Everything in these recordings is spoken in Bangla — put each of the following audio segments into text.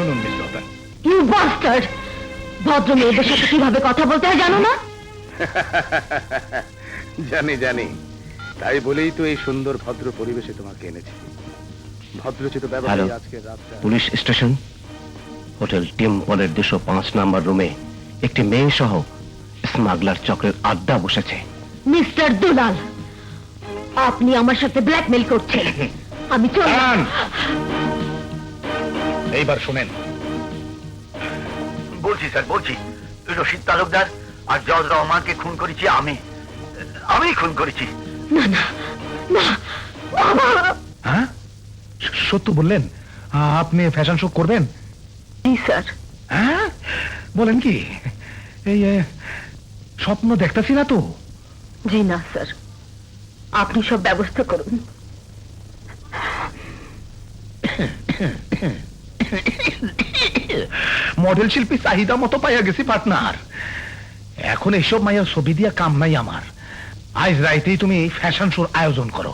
শুনুন মিস লতা ইউ বাস্টার্ড ভদ্র মেয়েদের সাথে কীভাবে কথা বলতে হয় জানো না? জানি জানি। তাই বলেই তো এই সুন্দর ভদ্র পরিবেশে তোমাকে এনেছি। ভদ্রচিত ব্যবহার আজকে রাতটা পুলিশ স্টেশন? হোটেল টেম্পলের দুশো পাঁচ নাম্বার রুমে একটি মেয়ে সহ স্মাগলার চক্রের আড্ডা বসেছে। মিস্টার দুলাল আপনি আমার সাথে ব্ল্যাকমেল করছেন। আমি দাঁড়ান। এইবার শুনেন। বলছি স্যার বলছি। রশিদ তালুকদার আর জজ রহমানকে খুন করেছি আমি। আমি খুন করেছি। না না না হ্যাঁ? সত্য বললেন? আপনি ফ্যাশন শো করবেন? জি স্যার। হ্যাঁ? বলেন কি? এই স্বপ্ন দেখতেছি না তো? জি না স্যার। আপনি সব ব্যবস্থা করুন। মডেল শিল্পী চাহিদা মতো পাইয়া গেছি পার্টনার এখন এইসব মাইয়া ছবি দিয়া কাম নাই আমার। আজ রাইতেই তুমি ফ্যাশন শোর আয়োজন করো।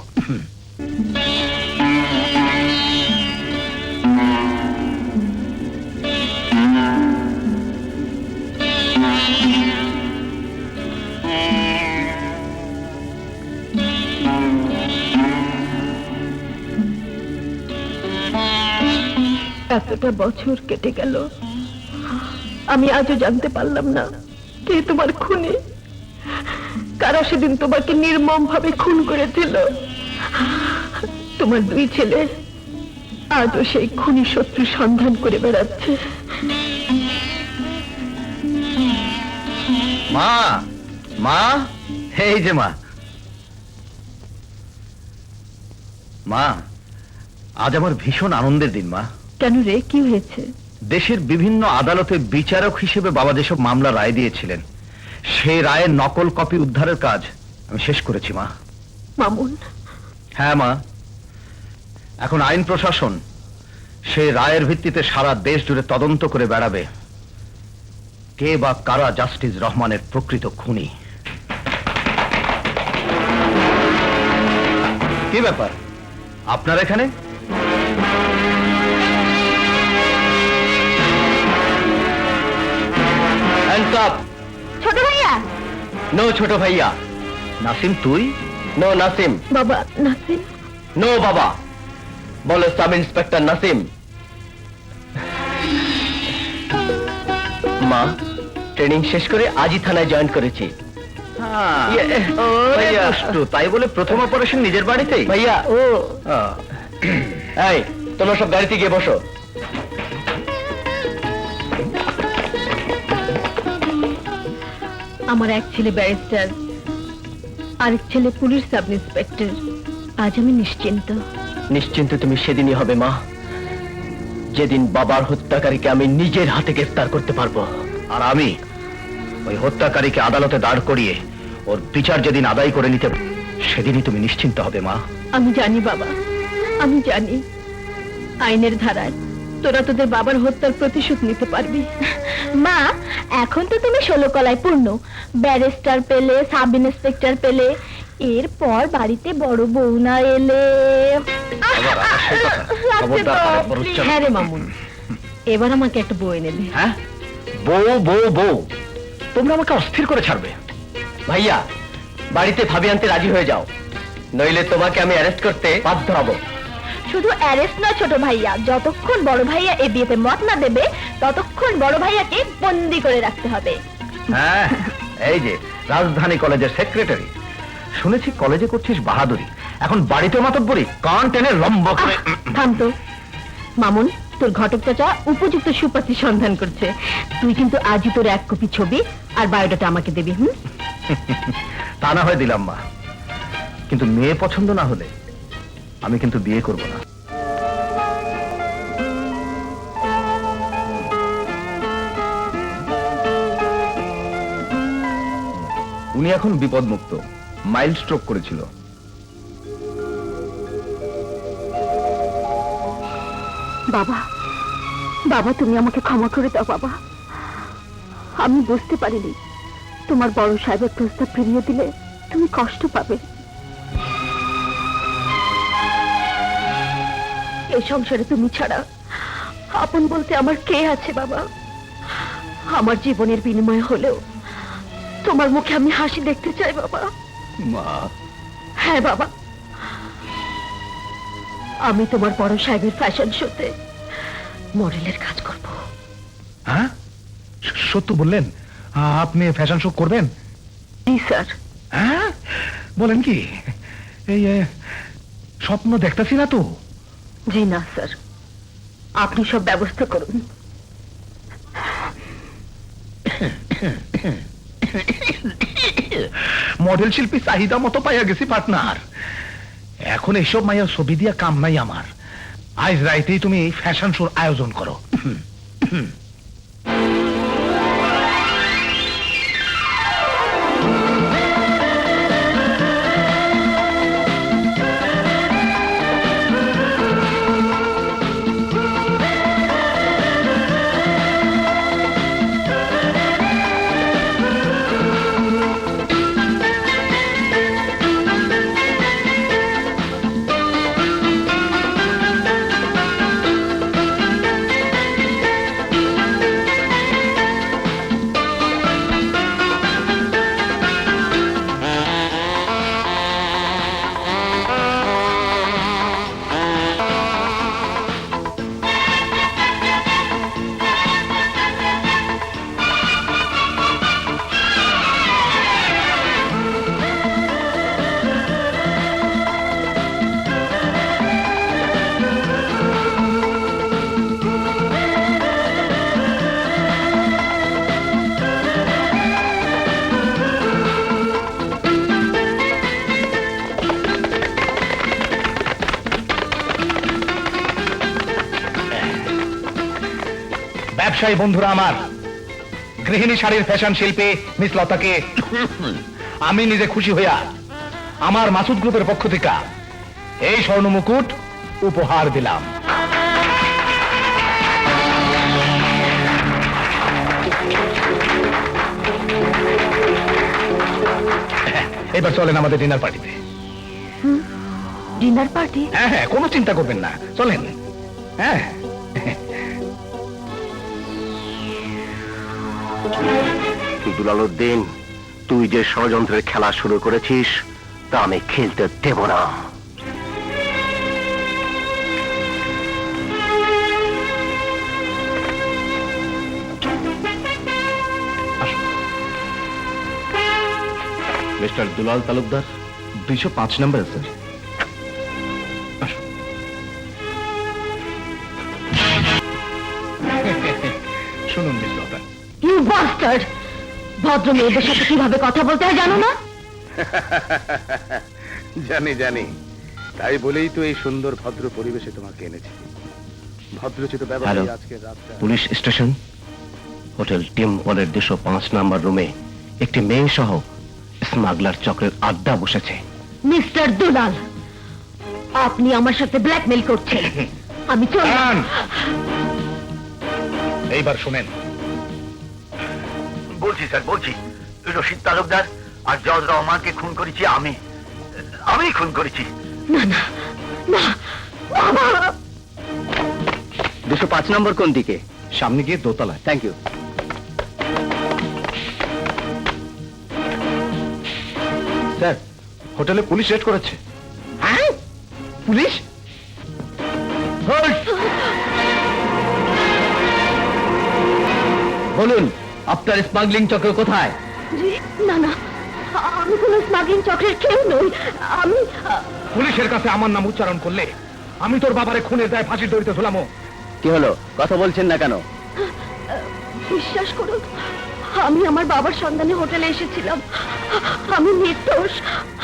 এতটা বছর কেটে গেল। আমি আজও জানতে পারলাম না কে তোমার খুনি। কারা সেদিন তোমাকে নির্মম ভাবে খুন করেছিল। তোমার দুই ছেলে আজও সেই খুনি শত্রু সন্ধান করে বেড়াচ্ছে। মা মা, এই যে মা। মা, আজ আমার ভীষণ আনন্দের দিন, মা। কেন রে? কি হয়েছে? দেশের বিভিন্ন আদালতে বিচারক হিসেবে বাবা যেসব মামলা রায় দিয়েছিলেন সেই রায়ের নকল কপি উদ্ধারের কাজ আমি শেষ করেছি মা। মামুন। হ্যাঁ মা। এখন আইন প্রশাসন সেই রায়ের ভিত্তিতে সারা দেশ জুড়ে তদন্ত করে বেড়াবে। কে বা কারা জাস্টিস রহমানের প্রকৃত খুনি? কি ব্যাপার? আপনার এখানে? নো ছোট ভাইয়া। নাসিম তুই? নো নাসিম। বাবা নাসিম। নো বাবা। বলো সাব ইন্সপেক্টর নাসিম। মা ট্রেনিং শেষ করে আজই থানায় জয়েন করেছি। ইয়ে, ভাইয়া, দুষ্টু, তাই বলে প্রথম অপারেশন নিজের বাড়িতে ভাইয়া ও। এই তোমরা সব গাড়িতে গিয়ে বসো। আমার এক ছেলে ব্যারিস্টার আরেক ছেলে পুলিশ সাব ইন্সপেক্টর আজ আমি নিশ্চিন্ত। নিশ্চিন্ত তুমি সেদিনই হবে মা। যেদিন বাবার হত্যাকারীকে আমি নিজের হাতে গ্রেফতার করতে পারব। আর আমি ওই হত্যাকারীকে আদালতে দাঁড় করিয়ে ওর বিচার যেদিন আদায় করে নিতে সেদিনই তুমি নিশ্চিন্ত হবে মা। আমি জানি বাবা। আমি জানি। আইনের ধারায় তোরা তোদের বাবার হত্যার প্রতিশোধ নিতে পারবি। মা এখন তো তুমি ষোলো কলায় পূর্ণ। ব্যারিস্টার পেলে সাব ইন্সপেক্টর পেলে এরপর বাড়িতে বড় বউ না এলে। আবার আবার সেই কথা। খবরদার আরেকবার উচ্চারণ- হ্যাঁ রে মামুন। এবার আমাকে একটা বই এনে দে। হ্যাঁ? বউ বউ বউ। তোমরা আমাকে অস্থির করে ছাড়বে। ভাইয়া বাড়িতে ভাবি আনতে রাজি হয়ে যাও। নইলে তোমাকে আমি অ্যারেস্ট করতে বাধ্য হব। শুধু অ্যারেস্ট না ছোট ভাইয়া। যতক্ষণ বড় ভাইয়া এ বিয়েতে মত না দেবে ততক্ষণ বড় ভাইয়াকে বন্দি করে রাখতে হবে। হ্যাঁ এই যে রাজধানী কলেজের সেক্রেটারি। শুনেছি কলেজে করছিস বাহাদুরি। এখন বাড়িতে মাতব্বরি কান টেনে লম্ব করে থাম তো। মামুন তোর ঘটক চাচা উপযুক্ত সুপাত্রী সন্ধান করছে। তুই কিন্তু আজই তোর এক কপি ছবি আর বায়োডাটা আমাকে দিবি হুম? তা না হয় দিলাম মা কিন্তু মেয়ে পছন্দ না হলে আমি কিন্তু বিয়ে করব না। উনি এখন বিপদমুক্ত মাইল্ড স্ট্রোক করেছিল। বাবা বাবা, তুমি আমাকে ক্ষমা করে দাও, বাবা। আমি বুঝতে পারিনি, তোমার বড় সাহেবের প্রস্তাব ফিরিয়ে দিলে তুমি কষ্ট পাবে। এই সংসারে তুমি ছাড়া আপন বলতে আমার কে আছে বাবা? আমার জীবনের বিনিময় হলেও তোমার মুখে আমি হাসি দেখতে চাই বাবা। মা। হ্যাঁ বাবা। আমি তোমার বড় সাহেবের ফ্যাশন শোতে মডেলের কাজ করব। হ্যাঁ? সত্য বললেন? আপনি ফ্যাশন শো করবেন? জি স্যার। হ্যাঁ? বলেন কি? এই স্বপ্ন দেখতেছি না তো? জি, না, স্যার। আপনি সব ব্যবস্থা করুন। মডেল শিল্পী চাহিদা মতো পাইয়া গেছি পার্টনার এখন এইসব মাইয়া ছবি দিয়া কাম নাই আমার। আজ রাইতেই তুমি ফ্যাশন শোর আয়োজন করো। ব্যবসায়ী বন্ধুরা আমার গৃহিণী শাড়ির ফ্যাশন শিল্পী মিস লতাকে আমি নিজে খুশি হইয়া আমার মাসুদ গ্রুপের পক্ষ থেকে এই স্বর্ণ মুকুট উপহার দিলাম। এবার চলেন আমাদের ডিনার পার্টিতে ডিনার পার্টি হ্যাঁ হ্যাঁ কোনো চিন্তা করবেন না চলেন। হ্যাঁ দুলালুদ্দিন তুই যে ষড়যন্ত্রের খেলা শুরু করেছিস, তা আমি খেলতে দেব না। মিস্টার দুলাল তালুকদার, দুইশো পাঁচ নম্বর, স্যার। ভদ্র মেয়েদের সাথে কীভাবে কথা বলতে হয় জানো না? জানি জানি। তাই বলেই তো এই সুন্দর ভদ্র পরিবেশে তোমাকে এনেছি। ভদ্রচিত। ব্যবহারে আজকে রাতটা। Police station? হোটেল টিম্পলের দুশো পাঁচ নাম্বার রুমে একটি মেয়ে সহ স্মাগলার চক্রের আড্ডা বসেছে। মিস্টার দুলাল আপনি আমার সাথে ব্ল্যাকমেল করছেন। আমি চললাম। এইবার শুনেন। বলছি স্যার বলছি। রশিদ তালুকদার আর জজ রহমানকে খুন করেছি আমি। আমি খুন করেছি। না না না দুশো পাঁচ নম্বর কোন দিকে? সামনে গিয়ে দোতলায়। থ্যাংক ইউ স্যার হোটেলে পুলিশ রেড করেছে। হ্যাঁ? পুলিশ? বলুন। আপনার স্মাগলিং চক্র কোথায়? না না আমি কোনো স্মাগলিং চক্রের কেউ নই। আমি পুলিশের কাছে আমার নাম উচ্চারণ করলে আমি তোর বাবারে খুনের দায় ফাঁসির দড়িতে ঝুলামো। কি হলো? কথা বলছেন না কেন? বিশ্বাস করুন আমি আমার বাবার সন্ধানে হোটেলে এসেছিলাম। আমি নির্দোষ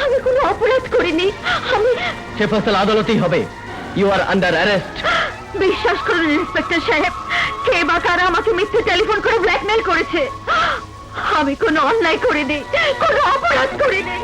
আমি কোনো অপরাধ করিনি। আমি সে ফসল আদালতেই হবে। ইউ আর আন্ডার অ্যারেস্ট বিশ্বাস করুন ইন্সপেক্টর সাহেব। কে বা কারা আমাকে মিথ্যে টেলিফোন করে ব্ল্যাকমেল করেছে? আমি কোনো অন্যায় করিনি, কোনো অপরাধ করিনি।